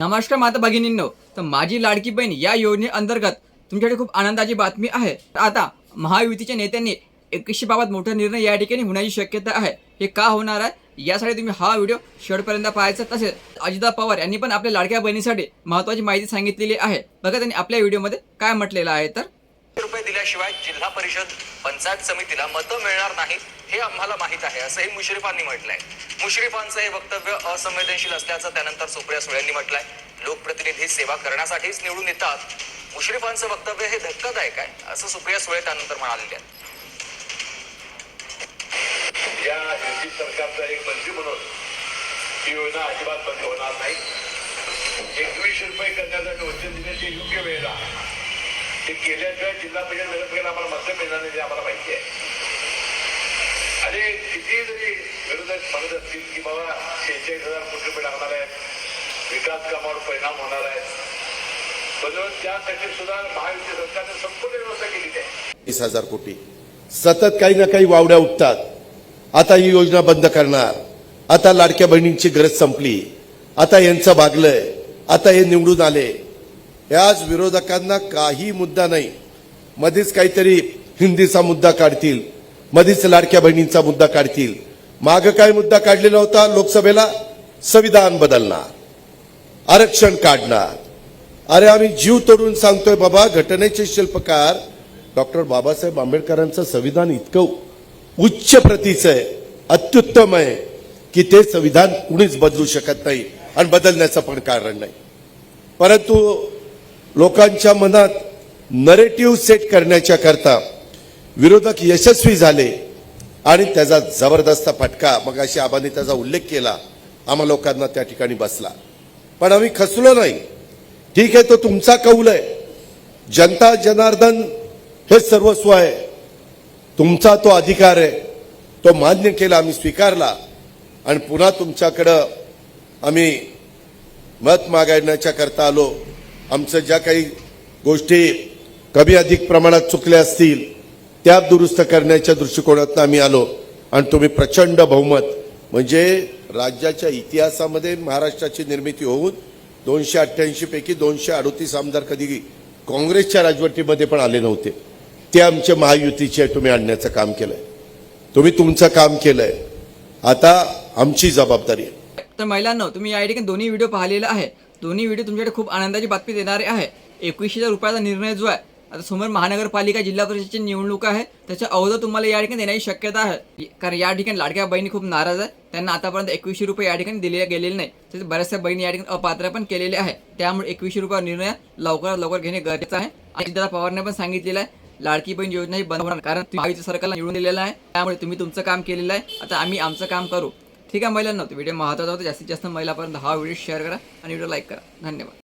नमस्कार माता भगिनींनो. तर माझी लाडकी बहीण या योजनेअंतर्गत तुमच्याकडे खूप आनंदाची बातमी आहे. तर आता महायुतीच्या नेत्यांनी एकवीसशे बाबत मोठा निर्णय या ठिकाणी होण्याची शक्यता आहे. हे का होणार आहे? यासाठी तुम्ही हा व्हिडिओ शेवटपर्यंत पाहायचा तसेच अजिता पवार यांनी पण आपल्या लाडक्या बहिणीसाठी महत्वाची माहिती सांगितलेली आहे. बघा त्यांनी आपल्या व्हिडिओमध्ये काय म्हटलेलं आहे तर? दिल्याशिवाय जिल्हा परिषद पंचायत समितीला मतं मिळणार नाहीत हे आम्हाला माहीत आहे असंही मुश्रीफांनी म्हटलंय. मुश्रीफांचं हे वक्तव्य असंवेदनशील असल्याचं त्यानंतर सुप्रिया सुळेंनी म्हटलंय. लोकप्रतिनिधी सेवा करण्यासाठीच निवडून येतात. मुश्रीफांचं वक्तव्य हे धक्कादायक आहे असं सुप्रिया सुळे त्यानंतर म्हणालेले आहेत. या युती सरकारचा एक मंत्री म्हणून ही योजना अजिबात बंद होणार नाही. एकवीस रुपये करण्यासाठी वचन देण्याची योग्य वेळेला ते केल्याशिवाय जिल्हा परिषद निवडणुकीला आम्हाला मतं मिळणार नाही हे आम्हाला माहिती आहे. आणि किती जरी विरोधक म्हणत असतील की बाबा शेहेचाळीस हजार कोटी रुपये लागणार आहेत विकास कामावर परिणाम होणार आहे पण त्यासाठी सुद्धा महायुती सरकारने संपूर्ण व्यवस्था केली आहे. वीस हजार कोटी. सतत काही ना काही वावड्या उठतात. आता ही योजना बंद करणार. आता लाडक्या बहिणींची गरज संपली. आता यांचं भागलंय. आता हे निवडून आले. याच विरोधकांना काही मुद्दा नाही. मध्येच काहीतरी हिंदीचा मुद्दा काढतील मध्येच लाडक्या बहिणींचा मुद्दा काढतील. माग काय मुद्दा काढलेला होता लोकसभेला? संविधान बदलणार आरक्षण काढणार. अरे आम्ही जीव तोडून सांगतोय बाबा घटनेचे शिल्पकार डॉक्टर बाबासाहेब आंबेडकरांचं संविधान इतकं उच्च प्रतीचं आहे अत्युत्तम आहे की ते संविधान कुणीच बदलू शकत नाही आणि बदलण्याचं पण कारण नाही. परंतु लोकांच्या मनात नरेटिव्ह सेट करण्याच्या करता विरोधक यशस्वी झाले आणि त्याचा जबरदस्त फटका मग अशी आबांनी त्याचा उल्लेख केला आम्हा लोकांना त्या ठिकाणी बसला. पण आम्ही खचलो नाही. ठीक आहे तो तुमचा कौल आहे. जनता जनार्दन हे सर्वस्व आहे. तुमचा तो अधिकार आहे. तो मान्य केला आम्ही स्वीकारला. आणि पुन्हा तुमच्याकडं आम्ही मत मागण्याच्या करता आलो. आमचं ज्या काही गोष्टी कमी अधिक प्रमाणात चुकल्या असतील त्या दुरुस्त करण्याच्या दृष्टिकोनातून आम्ही आलो. आणि तुम्ही प्रचंड बहुमत म्हणजे राज्याच्या इतिहासामध्ये महाराष्ट्राची निर्मिती होऊन दोनशे अठ्ठ्याऐंशी पैकी दोनशे अडोतीस आमदार कधी काँग्रेसच्या राजवटीमध्ये पण आले नव्हते. ते आमच्या महायुतीचे तुम्ही आणण्याचं काम केलंय. तुम्ही तुमचं काम केलंय. आता आमची जबाबदारी आहे. तर महिलांना तुम्ही या ठिकाणी दोन्ही व्हिडिओ पाहिलेला आहे दोन्ही व्हिडिओ तुमच्याकडे खूप आनंदाची बातमी देणारे आहे. एकवीसशे रुपयाचा निर्णय जो आहे आता समोर महानगरपालिका जिल्हा परिषदेची निवडणूक आहे त्याच्या अवधं तुम्हाला या ठिकाणी देण्याची शक्यता आहे. कारण या ठिकाणी लाडक्या बहिणी खूप नाराज आहे. त्यांना आतापर्यंत एकवीसशे रुपये या ठिकाणी दिले गेलेले नाही. तसेच बऱ्याचशा बहिणी या ठिकाणी अपात्र पण केलेले आहे. त्यामुळे एकवीसशे रुपये निर्णय लवकरात लवकर घेणे गरजेचं आहे. आणि दादा पवारने पण सांगितलेलं आहे लाडकी बहीण योजना ही बंद होणार. कारण तुम्ही सरकारला निवडून दिलेलं आहे. त्यामुळे तुम्ही तुमचं काम केलेलं आहे. आता आम्ही आमचं काम करू. ठीक आहे महिलांना व्हिडिओ महत्त्वाचा होता. जास्तीत जास्त महिलापर्यंत हा व्हिडिओ शेअर करा आणि व्हिडिओ लाईक करा. धन्यवाद.